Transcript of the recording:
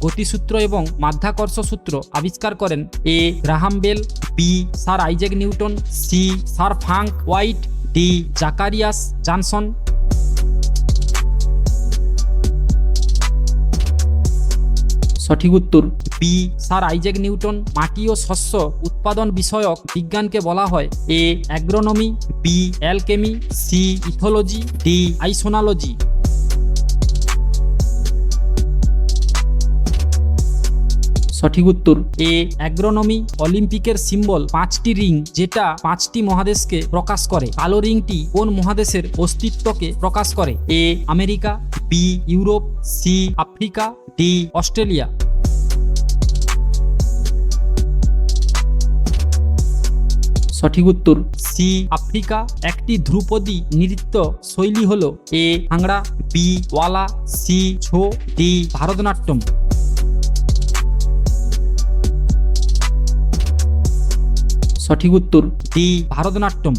গতিসূত্র এবং মাধ্যাকর্ষ সূত্র আবিষ্কার করেন A. Graham Bell, B. Sir Isaac Newton, C. Sir Frank White, D. Zacharias Janssen. সঠিক উত্তর, বি. স্যার আইজেক নিউটন, মাটি ও শস্য উৎপাদন বিষয়ক বিজ্ঞানকে বলা হয়। A. Agronomy, B. Alchemy, C. Ethology, D. আইসোনালজি। সঠিক উত্তর, এ, অ্যাগ্রোনমি, অলিম্পিকের সিম্বল, পাঁচটি রিং, যেটা পাঁচটি মহাদেশকে প্রকাশ করে। কালো রিংটি কোন মহাদেশের অস্তিত্বকে প্রকাশ করে? A, America, B, Europe, C, Africa, D, Australia. সঠিক উত্তর, সি, আফ্রিকা। একটি ধ্রুপদী নৃত্য শৈলী হল, এ ভাংড়া বি, ওয়ালা, সি ছো ডি, ভারতনাট্যম। সঠিক উত্তর ডি ভারতনাট্যম।